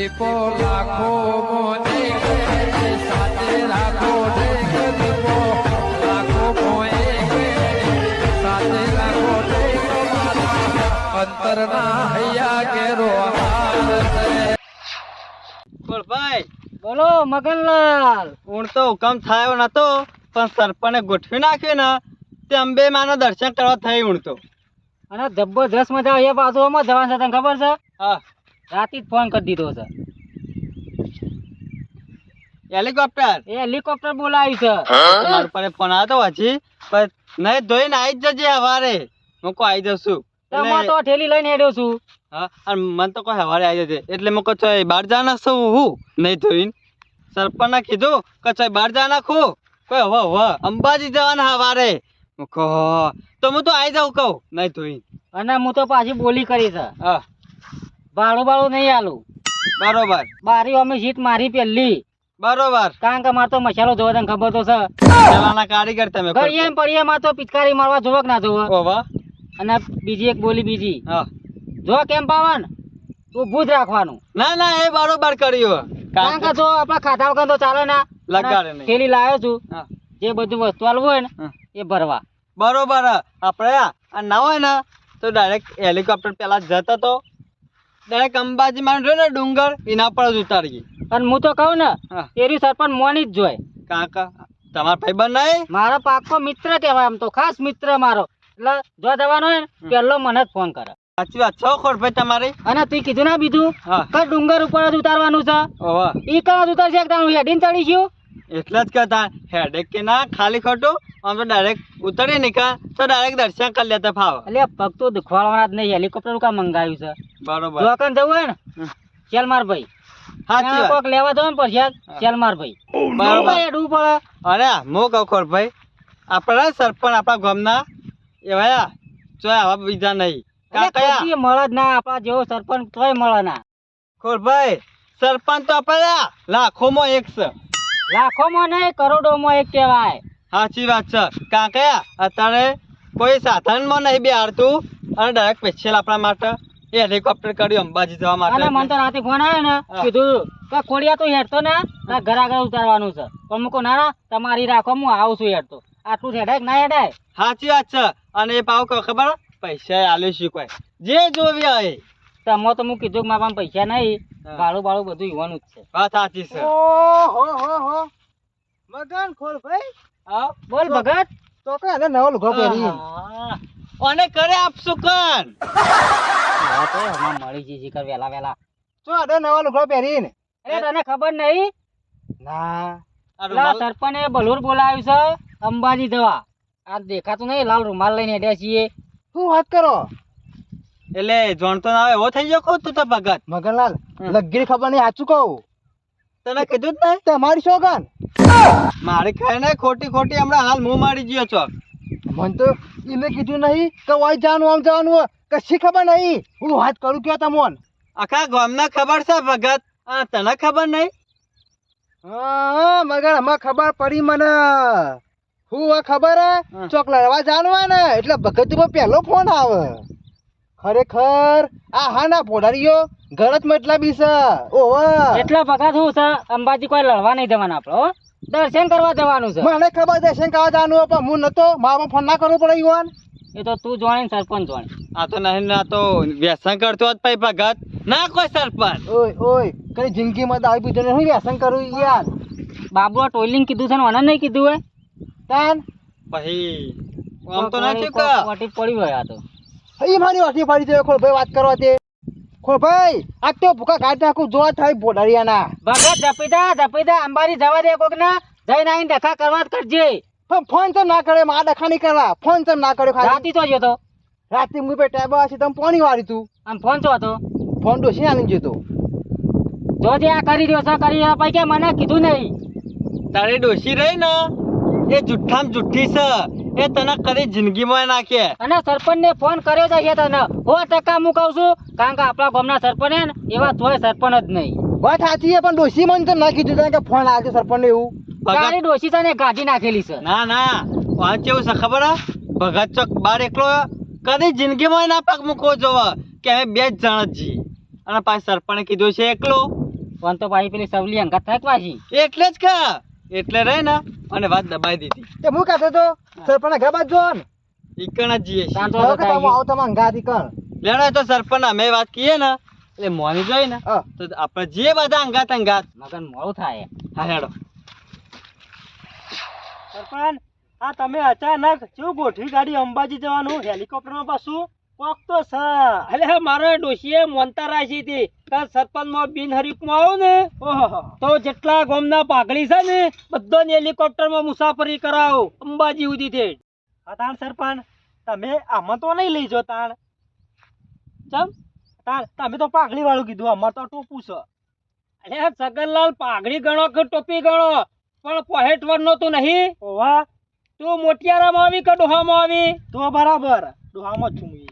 દીપો લાખો મોને સાથે રાખો દીપો લાખો મોએ સાથે રાખો અંતરના હૈયા કેરો ભાઈ બોલો મગનલાલ. ઊણ તો હુકમ થયો નતો પણ સરપણે ગોઠવી નાખ્યું ને તે અંબે માનો દર્શન કરવા થઈ ઊણતો અને જબરજસ્ત મજા આવે એ બાજુમાં જવાનું છે તને ખબર છે? હા. રાતે જ ફોન કરી દીધો છે. હેલિકોપ્ટર? એ હેલિકોપ્ટર બોલાવ્યું છે. મારા પર ફોન આવ્યો હજી પણ નહીં ધોઈને આવી જ જજે હવારે હું કો આવી જશું. હું તો ઠેલી લઈને હેડ્યો છું. હા અને મને તો કોઈ હવારે આવી જશે એટલે મેં કહું બહાર જા નાખશું હું? નહીં ધોઈને. સરપંચને કીધું કે બહાર જા નાખું. કોઈ હવા હવા અંબાજી જવાના હવારે હું તો હું તો આવી જાઉં કહું નહીં ધોઈને. અને હું તો પાછી બોલી કરી છે. હા. ભાડું ભાડું નહીં આલું. બરોબર. બારી અમે સીટ મારી પેલી. બરોબર. કારણ કે મારે તો મસાલો જોવા તને ખબર તો છે. કારીગર તમે ઘડીએ પડીએ માં તો પિચકારી મારવા જોવો કે ના જોવો? ઓવા અને બીજી એક બોલી બીજી. હા. જો કેમ પાવન? ઉભું જ રાખવાનું. ના ના એ બરોબર કર્યું. કારણ કે જો આપણા ખાતા વગર તો ચાલે ના. લગાડે નહીં. થેલી લાવ્યો છું. જે બધું વસ્તુ આલવું હોય ને એ ભરવા. બરોબર. આપણે આ ના હોય ને તો ડાયરેક્ટ હેલિકોપ્ટર પેલા જતો તો ડાયરેક્ટ અંબાજી માં રહ્યો ને ડુંગર એના પર જ ઉતારી અને હું તો કહું ને એરી સરપંચ મોની જ જોય. કાકા તમારા ભાઈબંધ નહીં? મારો પાકો મિત્ર કહેવાય આમ તો ખાસ મિત્ર મારો. એટલે જો જવાનો હોય ને પહેલો મને જ ફોન કરે. સાચી વાત છો ખોટ ભાઈ તમારી. અને તું કીધું ના બીજું કે ડુંગર ઉપર જ ઉતારવાનું છે? ઓહો. ઈ કણ જ ઉતારશે તારું હેડીને ચડી ગયું? એટલે જ કહેતા હેડેક કે ના ખાલી ખોટું? આમ તો ડાયરેક્ટ ઉતરી નીકળ તો ડાયરેક્ટ દર્શન કરી લેતા ફાવ. એટલે પગ તો દુખવાડવાના જ નહીં હેલિકોપ્ટર કા મંગાવ્યું છે. બરોબર. જો જવું હોય ને ચાલ માર ભાઈ. સાચી કોક લેવા જવાનું પડશે ચાલ માર ભાઈ. બરોબર હેડવું પડે. અરે હું કહું ભાઈ. આપણા સરપંચ આપણા ગામના એવા ચોય આવા બીજા નહીં. કા એટલે કયા? કદી મળે જ ના આપણા જેવો સરપંચ તોય મળે ના. ખોરભાઈ સરપંચ તો આપણા લાખોમાં એક છે. લાખોમાં નહીં કરોડોમાં એક કહેવાય. સાચી વાત છે. કા કે અત્યારે કોઈ સાધનમાં નહીં બેહાડતું અને ડાયરેક્ટ સ્પેશિયલ આપણા માટે એ હેલિકોપ્ટર કર્યું અંબાજી જવા અને મને માટે તો રાતે ફોન આવ્યો ને કીધું કે ખોડિયા તો હેડતો ને તારા ઘર આગળ ઉતારવાનું છે. પણ મૂકો ના ના તમારી રાખો હું આવું છું હેડતો. આટલું હેડાય કે ના હેડાય? સાચી વાત છે. અને એ પાવ કહો ખબર પૈસા આલ્યું શીખવાય જે જોવી હોય તમે તો હું કીધું કે મારા પાસે પૈસા નહીં. ભાડું ભાડું બધું ઈવાનું જ છે. વાત સાચી છે. ઓહો હો હો. મગન ખોલ ભાઈ. હા બોલ ભગત. તો કે એને નવો લુગો પહેરી. અને કરે આપશું કન હા તો હમણાં મળી જઈ કર વેલા વેલા તો આડે નવો લુગડો પહેરીને. અરે તને ખબર નહીં? ના. આ પેલા સરપંચે બલુર બોલાવ્યું છે અંબાજી જવા આ દેખાતું નહીં લાલ રૂમાલ લઈને હેડ્યા છીએ. શું વાત કરો? એટલે જોણતો ના આવે એવો થઈ ગયો કહું તું તો ભગત. મગનલાલ. લગીર ખબર નહીં સાચું કહું. તને કીધું જ ને તમારી શોગન. મારી ખાય ને ખોટી ખોટી હમણાં હાલ મું મારી ગયો છો. મને તો એને કીધું નહીં કે વાય જવાનું આમ જવાનું હોય. કશી ખબર નહીં. હું વાત કરું કયો તમોન? આખા ગામના ખબર છે ભગત. આ તને ખબર નહીં? હા મગર અમે ખબર પડી મને. હું ખબર હે? ચોકલા રવા જાણવા ને એટલે ભગત પહેલો ફોન આવે. ખરેખર આ હા ના પોડારીઓ ઘર એટલા બી છે. ઓહો એટલા ભગા શું છે અંબાજી કોઈ લડવા નહીં જવાના આપણે દર્શન કરવા જવાનું છે. મને ખબર દર્શન કરવા જવાનું પણ હું નતો મારો ફોન ના કરવો પડે યુવાન. એ તો તું જોણે ને સરપંચ જોણે. આ તો નહીં ના તો વ્યસન કરતો જ પછી ભગત. ના કોઈ સરપંચ. ઓય ઓય કઈ જિંદગીમાં દારૂ પીધો ને હું વ્યસન કરું યાર બાબુ ટોયલિંગ કીધું છે ને મને નહીં કીધું હોય. તાન? પછી આમ તો ના વળી કે પડી હોય આ તો. એ મારી વાટી ફાડી દે ખોલભાઈ વાત કરવા તે ખોલભાઈ આજ તો ભૂખા કાઢ નાખું જોવા થાય પોડારિયાના ભગત જપીદા જપીદા અંબારી જવા દે કોક ના જઈને આવીને ડખા કરવા જ કરજે. પણ ફોન તો ના કરે મા ડખા નહીં કરવા? ફોન તો ના કર્યો રાતી તો ગયો તો. રાતે મું પે ટેબ આસી તમે પાણી વાળી તું. આમ ફોન તો હતો. ફોન ડોસી આની જતો. જે આ કરી રહ્યો છે કરી રહ્યો પછી કે મને કીધું નહીં. તારે ડોશી રહી ને એ જુઠ્ઠામ જુઠ્ઠી છે. એ તને કદી જિંદગીમાં નાખે અને સરપંચ ને ફોન કર્યો તો છે તને હો ટકા હું કહું છું કારણ કે આપણા ગામના સરપંચ હે ને એવા તોય સરપંચ જ નહીં. વાત સાચી છે પણ ડોસી મને તો ના દીધું કે ફોન આવશે સરપંચ એવું. તારી ડોશી તને ગાડી નાખેલી છે. ના ના વાત કેવું છે ખબર હે? ભગત ચોક બાર એકલો કદી જિંદગીમાં ના પગ મૂકવો જોવો કે અમે બે જ જણ જ છીએ. અને પાછું સરપંચે કીધું છે એકલો. પણ તો પાછી પેલી સવલી અંગત થાય પાછી? એટલે જ કા. એટલે રહે ને અને વાત દબાઈ દીધી. તે હું કહેતો તો સરપંચ ઘર બાજુ જો ને ઈકણ જ જઈએ. તો કે તમે આવો તમે કણ લેણો તો સરપંચ અમે વાત કીએ ને. એટલે મોની જોઈ ને. તો આપણે જે બધા અંગાત અંગાત. મગન મોડું થાય. હા હેડો. સરપંચ આ તમે અચાનક શું ગોઠવી ગાડી અંબાજી જવાનું? હેલિકોપ્ટરમાં પાછું કોક તો સ એટલે મારે ડોશીએ મોનતા રાખી હતી. કે સરપંચમાં બિનહરીફમાં આવું ને? તો જેટલા ગામના પાઘડી છે ને બધાને હેલિકોપ્ટરમાં મુસાફરી કરાવો. અંબાજી સુધી થી હા તાણ સરપંચ તમે આમાં તો નહીં લઈ જો તાણ. ચમ? તાણ તમે તો પાઘડી વાળું કીધું અમાર તો ટોપું છે. અરે સગનલાલ પાઘડી ગણો કે ટોપી ગણો? પણ પહેટ વરનો તું નહીં. ઓવા તું મોટિયારામાં આવી કે ડોહામાં આવી? તો બરાબર ડોહામાં છું હું.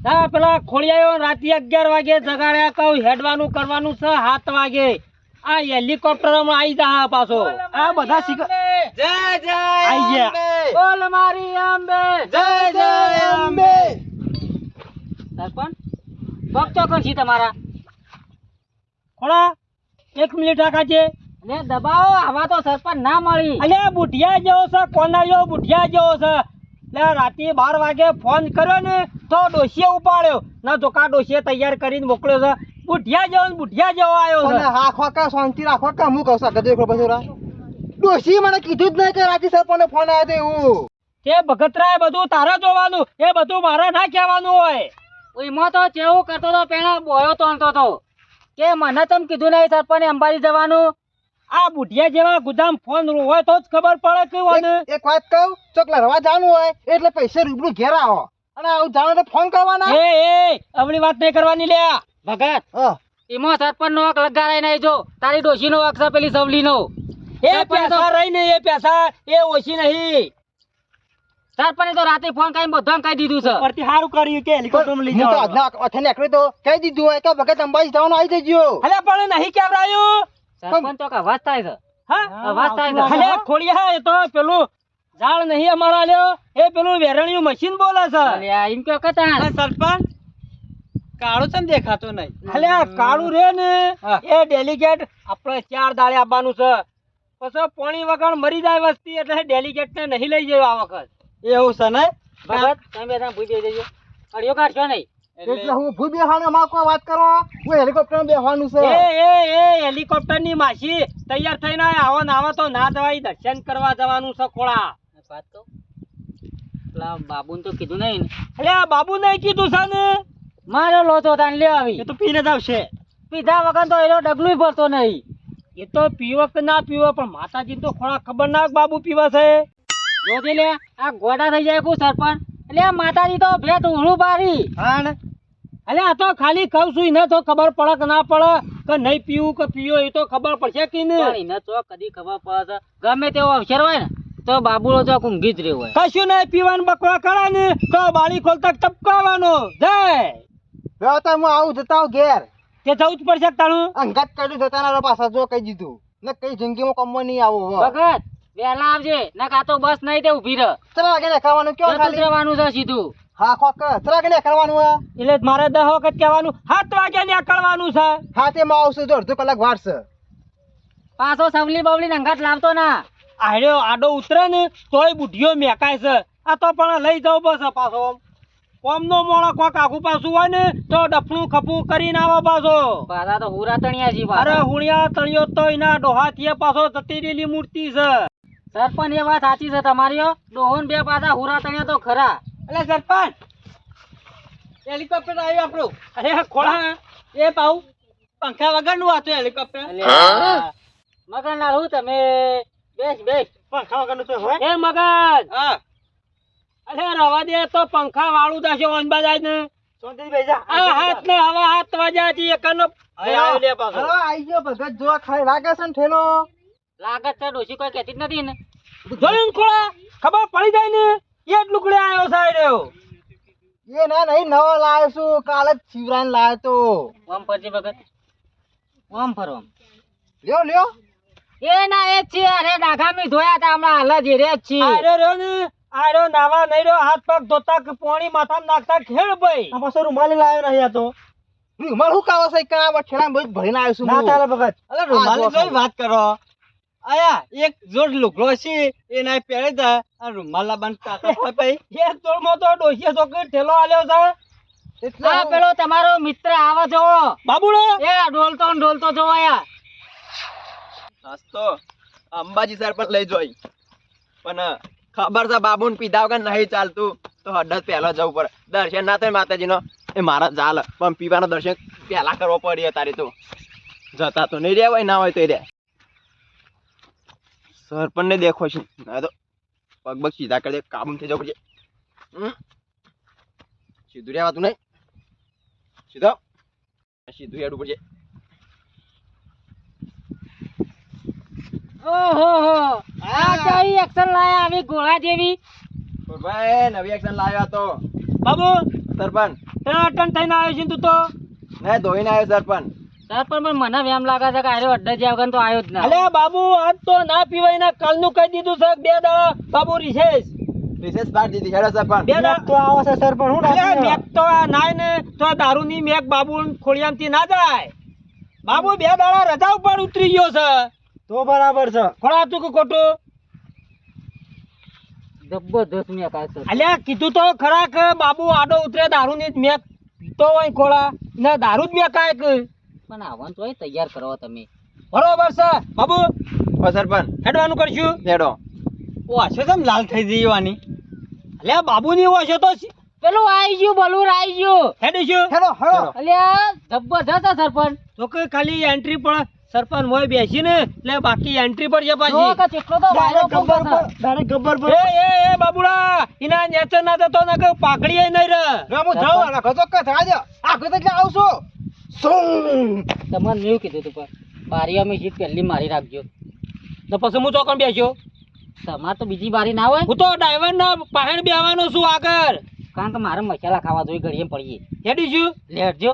હા પેલા ખોડિયાયો રાતે અગિયાર વાગે જગાડ્યા કહું હેડવાનું કરવાનું છે સાત વાગે. આ હેલિકોપ્ટરમાં આવી જા પાછો. આ બધા શીખ જય જય આઈ ગયા. બોલ મારી અંબે જય જય અંબે સરપંચ પગ ચોકન છી તમારા? ખોળા એક મિનિટ રાખા છે. ને દબાવો આવા તો સરપંચ ના મળી. અલે બુઢિયા જેવો છે કોનારિયો બુઢિયા જેવો છે? એટલે રાતે બાર વાગે ફોન કર્યો ને તો ડોસીએ ઉપાડ્યો. ના જો કા ડોશીએ તૈયાર કરીને મોકલ્યો છે. બુઢિયા જેવો ને બુઢિયા જેવો આવ્યો છે. હા ખોકા શાંતિ રાખો કા હું કહું છું ગજે પછી ડોશી મને કીધું જ નહીં કે રાતે સરપંચનો ફોન આવ્યો તો એવું. તે ભગતરાય બધું તારે જોવાનું એ બધું મારે ના કહેવાનું હોય. એમાં તો જેવું કરતો તો પેલા બોયો તોણતો તો. કે મને તમ કીધું નહીં સરપંચ અંબાજી જવાનું? આ બુઢિયા જેવા ગુદામ ફોન હોય તો જ ખબર પડે કે. એક- વાત કહું ચોકલા રવા જવાનું હોય એટલે પૈસા રૂબરૂ ઘેર આવો. અને આવું જાણો ફોન કરવાના? એ એ અવળી વાત નહીં કરવાની લે ભગત એમાં સરપંચ નો હક લગાડાય નહીં જો. તારી ડોશી નો હક છે પેલી સવલી નો એ પૈસા રહી નહીં એ પૈસા એ ઓછી નહીં. સરપંચે તો રાતે ફોન કરીને બધાને કહી દીધું છે. પરથી સારું કર્યું કે હેલિકોપ્ટર લઈ હું તો અથે નીકળ્યો તો કહી દીધું હોય કે ભગત અંબાજી જવાનું આવી જજો. અલે પણ નહીં કેવડાયું સરપંચ તો કે અવાજ થાય છે. હા? અવાજ થાય છે. અલે ખોડિયા એ તો પેલું ઝાડ નહીં અમારા લ્યો. એ પેલું વેરણિયું મશીન બોલે છે. અલ્યા, એમ કે તાણ. આ સરપંચ? કાળો ચમ દેખાતો નહીં. અલે કાળું રે ને. એ ડેલિગેટ આપણે ચાર દાડે આવવાનું છે. પછી પોણી વગર મરી જાય વસ્તી એટલે ડેલિગેટ ને નહીં લઈ જયો આ વખત. એવું છે ને? ભગત તમે ત્યાં બેસી જજો. અડિયો કાઢશો નહીં? એટલે હું ભૂ બેહાનો માં કોઈ વાત કરો? હું હેલિકોપ્ટર બેહવાનું છે. એ એ એ હેલિકોપ્ટરની માસી તૈયાર થઈને આવો ને આવો તો ના જવાય દર્શન કરવા જવાનું છે ખોળા. વાત કહું? પેલા બાબુને તો કીધું નહીં. બાબુ નહીં કીધું છે ને? મારો લોચો તાણ લ્યો આવી. એ તો પીને જ આવશે. પીધા વગર તો એનો ડગલું ભરતો નહીં. એ તો પીવો કે ના પીવો પણ માતાજી તો ખોળા ખબર ના બાબુ પીવે છે. જોજે લે આ ગોડા થઈ જાય કું સરપંચ. એટલે માતાજી તો ભેટ ઉહળું બારી હા ને? અલે આ તો ખાલી કહું છું તો ખબર પડે કે ના પડે કે નહીં પીવું કે પીવો એ તો ખબર પડશે કે નહીં? તો કદી ખબર પડે ગમે તેવો અવસર હોય ને તો બાબુલો તો ઊંઘી જ રહ્યો હોય. કશું નહીં પીવાનું બકવા કરે ને તો બાળી ખોલતા ટપકાવાનો જય! તો હું આવું જતા ઘેર. તે જવું જ પડશે તાણું? અંગાત કાઢ્યું જતા ના પાછા જો કહી દીધું. ને કઈ જિંદગીમાં કમવા નહીં આવો વખત વહેલા આવજે ના કાતો બસ નહીં તે ઊભી રહ. ચલો આગળ દેખાવાનું કયો ખાલી? રહેવાનું છે સીધું. હા ખોક ચલા વાગે દેખાવાનું એટલે મારે દહ વખત કહેવાનું સાત વાગ્યા નીકળવાનું છે. હા માં આવશે તો અડધો કલાક વાળશે પાછો સવલી બવલી અંગાત લાવતો ના. આડ્યો આડો ઉતરે ને તોય બુઢિયો મેકાય છે. આ તો પણ લઈ જાવ બસ પાછો. કોમનો મોણો કોક આખું પાછું હોય ને તો ડફણું ખપું કરીને આવે પાછો. પાછા તો હુરા તણિયા જી અરે હુણિયા તળિયો તો એના ડોહાથી પાછો જતી રહેલી મૂર્તિ છે. સરપંચ એ વાત સાચી છે તમારી. ડોહોન બે પાછા હુરા તણ્યા તો ખરા. એટલે સરપંચ હેલિકોપ્ટર આવ્યું આપણું. અરે ખોળા એ પાઉ પંખા વગરનું હતું હેલિકોપ્ટર મગન ના હું? તમે? બેસ બેસ. પંખા વગરનું તો હોય? એ મગન હા. અરે રવા દે તો પંખા વાળું થશે ઓનબા જાય ને આ હાથ ને હવા હાથ એકનો. આવી લે પાછો. ગયો ભગત જો ખાલી લાગે છે ને ઠેલો. લાગત છે ડોશી કોઈ કહેતી જ નથી ને. જોયું ને ખોળા? ખબર પડી જાય ને. એ લુકડે આવ્યો સાઈડ એ ના નહીં નવો લાવ્યો છું. કાલે જ શિવરાન લાવ્યો તો. ઓમ ફરજી ભગત. ઓમ ફરો ઓમ. લ્યો લ્યો. એ ના એ છે. અરે ડાઘામી ધોયા હતા હમણાં. હાલ જ રે છે. આર્યો રહ્યો ને? આર્યો નાવા નહીં રહ્યો. હાથ પગ ધોતા કે પોણી માથામાં નાખતા ખેડ ભાઈ. આ પાછો રૂમાલી લાવ્યો નહીં આ તો. રૂમાલ હું કાવો છે? કા વઠેલા બધું ભરીને આવ્યો છું ના. તારે ભગત. અલે રૂમાલી જોઈ વાત કરો. આયા એક જોડ લુગડો છે એ નાય પહેરે તા આ રૂમાલા બંધ કાકા હોય. ભાઈ એક તો ડોશીએ છોકરી ઠેલો આલ્યો છે એટલા આ પેલો તમારો મિત્ર આવા જો. બાબુડો! એ ડોલતો ને ડોલતો જોવો યાર નાસ્તો અંબાજી સર પર લઈ જોઈ. પણ ખબર છે બાબુન પીધા વગર નહીં ચાલતું. તો હડત પહેલા જવું પડે. દર્શન ના થાય માતાજીનો. એ મારા ચાલ પણ પીવાનો દર્શન પહેલા કરવો પડે તારે તો. જતા તો નહીં રહ્યા હોય ના હોય તો રે સરપંચને દેખો છું. ના તો પગ પગ સીધા કરી દે કાબુ થઈ જવું પડશે. સીધું રહેવાતું નહીં? સીધો. સીધું હેડવું પડશે ઓહો આ કઈ એક્શન લાયા? આવી ગોળા જેવી. ભાઈ નવી એક્શન લાવ્યો હતો બાબુ સરપંચ. તને અટન થઈને આવ્યો છે તું તો? ને ધોઈને આવ્યો સરપંચ. સર પણ પણ મને એમ લાગે છે કે આર્યો અડ્ડા જ્યાં વગર તો આવ્યો જ ના. અલે બાબુ આજ તો ના પીવાય ના કાલનું કહી દીધું છે બે દાડા. બાબુ રિશેષ વિશેષ પાડ દીધી હેડો સરપંચ બે દાડા. તો આવો છે સર પણ હું મેક તો નાય ને તો આ મેક બાબુ ખોડિયામથી ના જાય. બાબુ બે દાડા રજા ઉપર ઉતરી ગયો છે. તો બરાબર છે. ખોડા તું કે ખોટું? જબરદસ્ત મેં કાઢ સર અલ્યા કીધું તો ખરા કે બાબુ આડો ઉતરે દારૂની ની મેક તો હોય ખોળા. ને દારૂ જ મેક આય કે? પણ આવવાનું તો તૈયાર કરો તમે. બરોબર છે બાબુ? સરપંચ. હેડવાનું કરશું? હેડો. ઓ આશો કેમ લાલ થઈ જવાની અલ્યા બાબુની ઓછો તો પેલું આવી ગયું બલુર આવી ગયું. હેડીશું હેલો હેડો અલ્યા જબરદસ્ત આ સરપંચ. તો કે ખાલી એન્ટ્રી પણ સરપંચ મોય બેસીને એટલે બાકી એન્ટ્રી પર છે પાછી. કેટલો તો વાયરો ફૂંકે છે. એ એ એ બાબુડા ઇના નેચર ના તો ના કે પાકડી નહીં રે રામુ જાઓ રાખો તો કે થવા દો આખો તો એટલે આવશો. તમને એવું કીધું તું પણ બારી અમે જીત પહેલી મારી રાખજો. તો પછી હું ચોકન બેસ્યો? તમારે તો બીજી બારી ના હોય? હું તો ડ્રાઈવર ના પાહેણ બેવાનો છું આગળ. કારણ કે મારે મસાલા ખાવા જોઈએ ઘડીએ પડીએ. હેડીશું લેટજો